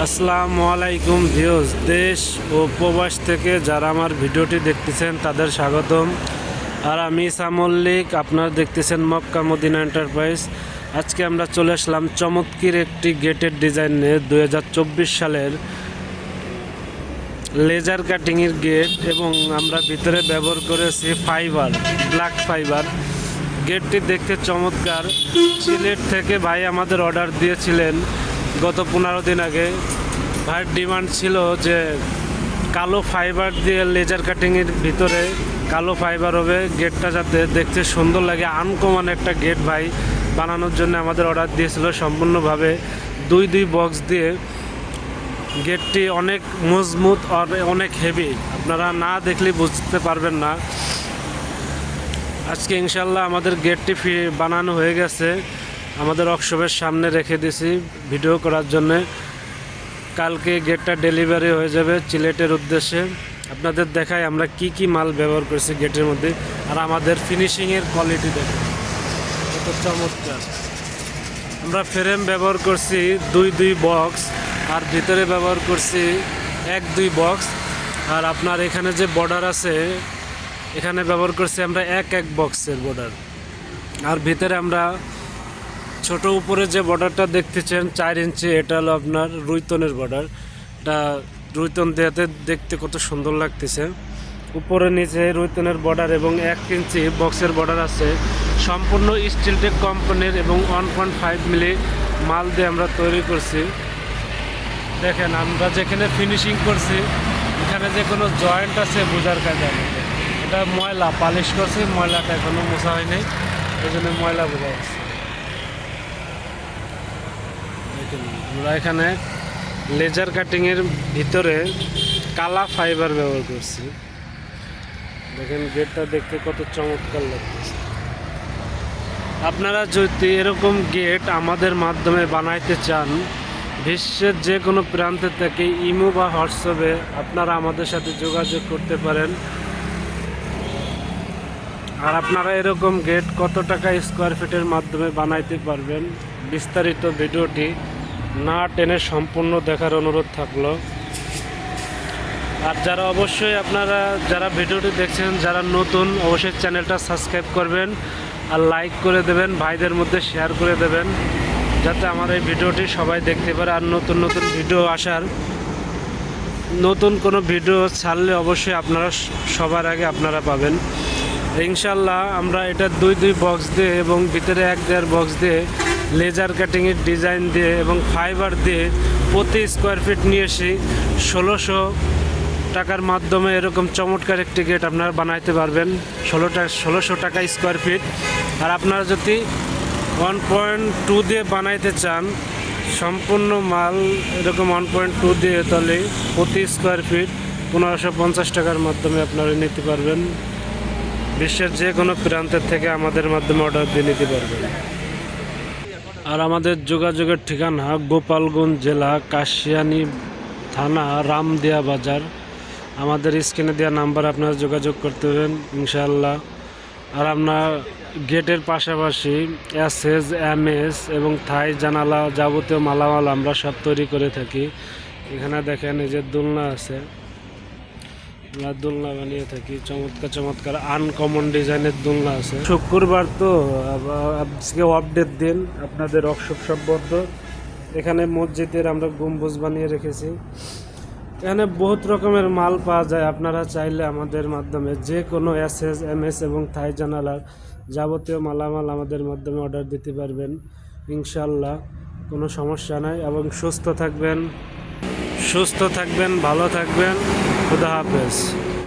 আসসালামু আলাইকুম ভিউজ দেশ ও প্রবাস থেকে যারা আমার ভিডিওটি দেখতেছেন, তাদের স্বাগতম। আর আমি সামল্লিক আপনারা দেখতেছেন মক্কা মদিনা এন্টারপ্রাইজ। আজকে আমরা চলে আসলাম চমৎকার একটি গেটের ডিজাইন নিয়ে দুই সালের লেজার কাটিংয়ের গেট এবং আমরা ভিতরে ব্যবহার করেছি ফাইবার, ব্ল্যাক ফাইবার। গেটটি দেখতে চমৎকার। সিলেট থেকে ভাই আমাদের অর্ডার দিয়েছিলেন। গত পনেরো দিন আগে ভাইয়ের ডিমান্ড ছিল যে কালো ফাইবার দিয়ে লেজার কাটিংয়ের ভিতরে কালো ফাইবার হবে। গেটটা যাতে দেখতে সুন্দর লাগে আনকমন একটা গেট ভাই বানানোর জন্য আমাদের অর্ডার দিয়েছিল সম্পূর্ণভাবে। দুই দুই বক্স দিয়ে গেটটি অনেক মজবুত আর অনেক হেভি আপনারা না দেখলে বুঝতে পারবেন না। আজকে ইনশাল্লাহ আমাদের গেটটি ফি বানানো হয়ে গেছে। আমাদের ওয়ার্কশপের সামনে রেখে দিছি ভিডিও করার জন্যে। কালকে গেটটা ডেলিভারি হয়ে যাবে চিলেটের উদ্দেশ্যে। আপনাদের দেখাই আমরা কি কি মাল ব্যবহার করছি গেটের মধ্যে। আর আমাদের ফিনিশিংয়ের কোয়ালিটি দেখুন। কত চমৎকার। আমরা ফ্রেম ব্যবহার করছি দুই দুই বক্স, আর ভিতরে ব্যবহার করছি এক দুই বক্স। আর আপনার এখানে যে বর্ডার আছে, এখানে ব্যবহার করছি আমরা এক এক বক্সের বর্ডার। আর ভিতরে আমরা ছোট উপরে যে বর্ডারটা দেখতেছেন, চার ইঞ্চি এটা হলো আপনার রুইতনের বর্ডার এটা রুইতন দেওয়াতে দেখতে কত সুন্দর লাগতেছে। উপরে, নিচে রুইতনের বর্ডার এবং এক ইঞ্চি বক্সের বর্ডার আছে। সম্পূর্ণ স্টিলটেক কোম্পানির এবং ওয়ান পয়েন্ট ফাইভ মিলি মাল দিয়ে আমরা তৈরি করছি। দেখেন, আমরা যেখানে ফিনিশিং করছি, এখানে যে কোনো জয়েন্ট আছে, বোঝার কাজে এটা ময়লা, পালিশ করছি, ময়লাটা এখনও মোছা হয়নি। এই জন্য ময়লা বোঝা যাচ্ছে দেখুন, আমরা এখানে লেজার কাটিংয়ের ভিতরে কালা ফাইবার ব্যবহার করছি। দেখেন গেটটা দেখতে কত চমৎকার লাগতেছে আপনারা যদি এরকম গেট আমাদের মাধ্যমে বানাইতে চান, বিশ্বের যে কোনো প্রান্ত থেকে ইমো বা হোয়াটসঅ্যাপে আপনারা আমাদের সাথে যোগাযোগ করতে পারেন। আর আপনারা এরকম গেট কত টাকা স্কোয়ার ফিটের মাধ্যমে বানাইতে পারবেন, বিস্তারিত ভিডিওটি না টেনে সম্পূর্ণ দেখার অনুরোধ থাকল। আর যারা অবশ্যই আপনারা যারা ভিডিওটি দেখছেন, যারা নতুন, অবশ্যই চ্যানেলটা সাবস্ক্রাইব করবেন আর লাইক করে দেবেন, ভাইদের মধ্যে শেয়ার করে দেবেন, যাতে আমার এই ভিডিওটি সবাই দেখতে পারে। আর নতুন নতুন ভিডিও আসার, নতুন কোনো ভিডিও ছাড়লে অবশ্যই আপনারা সবার আগে আপনারা পাবেন। ইনশাল্লাহ আমরা এটা দুই দুই বক্স দিয়ে এবং ভিতরে এক, দেড় বক্স দিয়ে লেজার কাটিংয়ের ডিজাইন দিয়ে এবং ফাইবার দিয়ে প্রতি স্কোয়ার ফিট নিয়ে এসে ষোলোশো টাকার মাধ্যমে এরকম চমৎকার একটি গেট আপনারা বানাইতে পারবেন। ষোলো টাকা ষোলোশো টাকা স্কোয়ার ফিট। আর আপনারা যদি ওয়ান পয়েন্ট টু দিয়ে বানাইতে চান, সম্পূর্ণ মাল এরকম ওয়ান পয়েন্ট টু দিয়ে তাহলে প্রতি স্কোয়ার ফিট পনেরোশো পঞ্চাশ টাকার মাধ্যমে আপনারা নিতে পারবেন। বিশ্বের যে কোনো প্রান্তের থেকে আমাদের মাধ্যমে অর্ডার দিয়ে নিতে পারবেন। আর আমাদের যোগাযোগের ঠিকানা গোপালগঞ্জ জেলা কাশিয়ানি থানা রামদিয়া বাজার। আমাদের স্ক্রিনে দেওয়া নাম্বার আপনারা যোগাযোগ করতে পারেন ইনশাআল্লাহ। আর আমরা গেটের পাশাপাশি এস এম এস এবং থাই জানালা যাবতীয় মালামাল আমরা সব তৈরি করে থাকি। এখানে দেখেন এই যে দোলনা আছে। আমরা দোলনা বানিয়ে থাকি। চমৎকার চমৎকার আনকমন ডিজাইনের দোলনা আছে। শুক্রবার তো আজকে আপডেট দিন, আপনাদের অক্ষব সম্বদ্ধ এখানে মসজিদের আমরা গম্বুজ বানিয়ে রেখেছি। এখানে বহুত রকমের মাল পাওয়া যায়। আপনারা চাইলে আমাদের মাধ্যমে যে কোনো এস এস এম এস এবং থাই জানালার যাবতীয় মালামাল আমাদের মাধ্যমে অর্ডার দিতে পারবেন। ইনশাল্লাহ কোনো সমস্যা নাই এবং সুস্থ থাকবেন। সুস্থ থাকবেন ভালো থাকবেন খুদা হাফেজ।